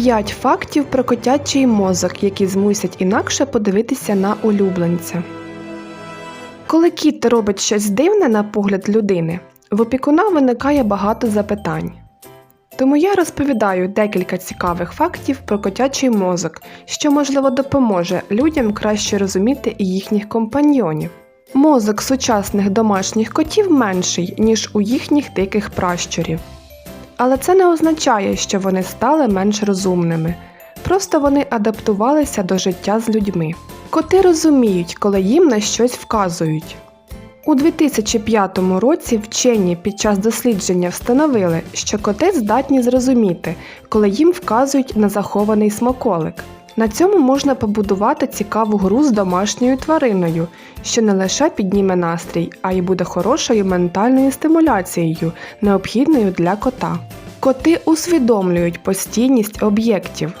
5 фактів про котячий мозок, які змусять інакше подивитися на улюбленця. Коли кіт робить щось дивне на погляд людини, в опікуна виникає багато запитань. Тому я розповідаю декілька цікавих фактів про котячий мозок, що можливо допоможе людям краще розуміти їхніх компаньйонів. Мозок сучасних домашніх котів менший, ніж у їхніх диких пращурів. Але це не означає, що вони стали менш розумними. Просто вони адаптувалися до життя з людьми. Коти розуміють, коли їм на щось вказують. У 2005 році вчені під час дослідження встановили, що коти здатні зрозуміти, коли їм вказують на захований смаколик. На цьому можна побудувати цікаву гру з домашньою твариною, що не лише підніме настрій, а й буде хорошою ментальною стимуляцією, необхідною для кота. Коти усвідомлюють постійність об'єктів.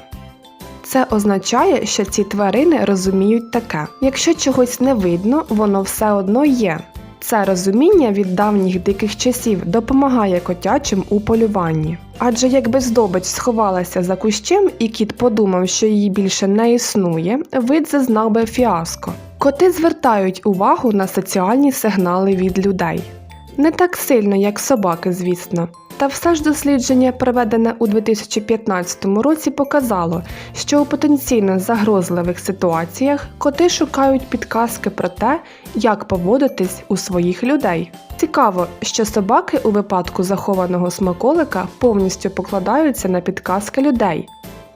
Це означає, що ці тварини розуміють таке: якщо чогось не видно, воно все одно є. Це розуміння від давніх диких часів допомагає котячим у полюванні. Адже якби здобич сховалася за кущем і кіт подумав, що її більше не існує, вид зазнав би фіаско. Коти звертають увагу на соціальні сигнали від людей. Не так сильно, як собаки, звісно. Та все ж дослідження, проведене у 2015 році, показало, що у потенційно загрозливих ситуаціях коти шукають підказки про те, як поводитись у своїх людей. Цікаво, що собаки у випадку захованого смаколика повністю покладаються на підказки людей,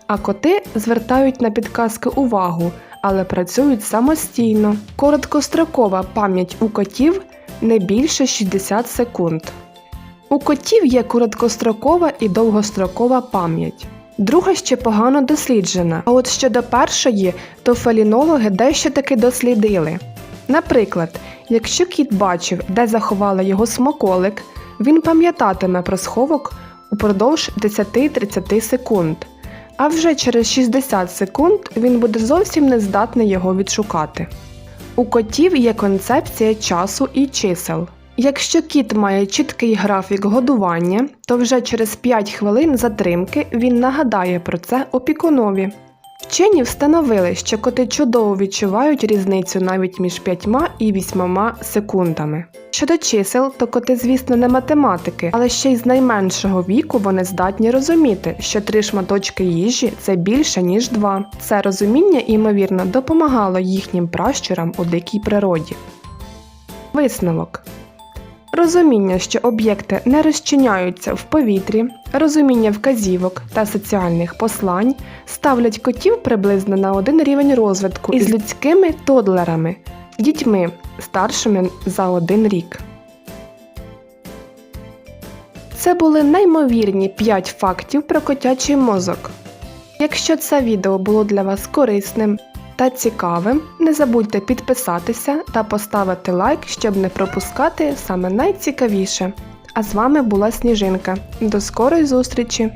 а коти звертають на підказки увагу, але працюють самостійно. Короткострокова пам'ять у котів не більше 60 секунд. У котів є короткострокова і довгострокова пам'ять. Друга ще погано досліджена, а от щодо першої, то фелінологи дещо таки дослідили. Наприклад, якщо кіт бачив, де заховали його смаколик, він пам'ятатиме про сховок упродовж 10-30 секунд, а вже через 60 секунд він буде зовсім не здатний його відшукати. У котів є концепція часу і чисел. Якщо кіт має чіткий графік годування, то вже через 5 хвилин затримки він нагадає про це опікунові. Вчені встановили, що коти чудово відчувають різницю навіть між 5 і 8 секундами. Щодо чисел, то коти, звісно, не математики, але ще й з найменшого віку вони здатні розуміти, що три шматочки їжі це більше, ніж два. Це розуміння, ймовірно, допомагало їхнім пращурам у дикій природі. Висновок Розуміння, що об'єкти не розчиняються в повітрі, розуміння вказівок та соціальних послань ставлять котів приблизно на один рівень розвитку із людськими тодлерами, дітьми старшими за один рік. Це були неймовірні 5 фактів про котячий мозок. Якщо це відео було для вас корисним та цікавим, не забудьте підписатися та поставити лайк, щоб не пропускати саме найцікавіше. А з вами була Сніжинка. До скорої зустрічі!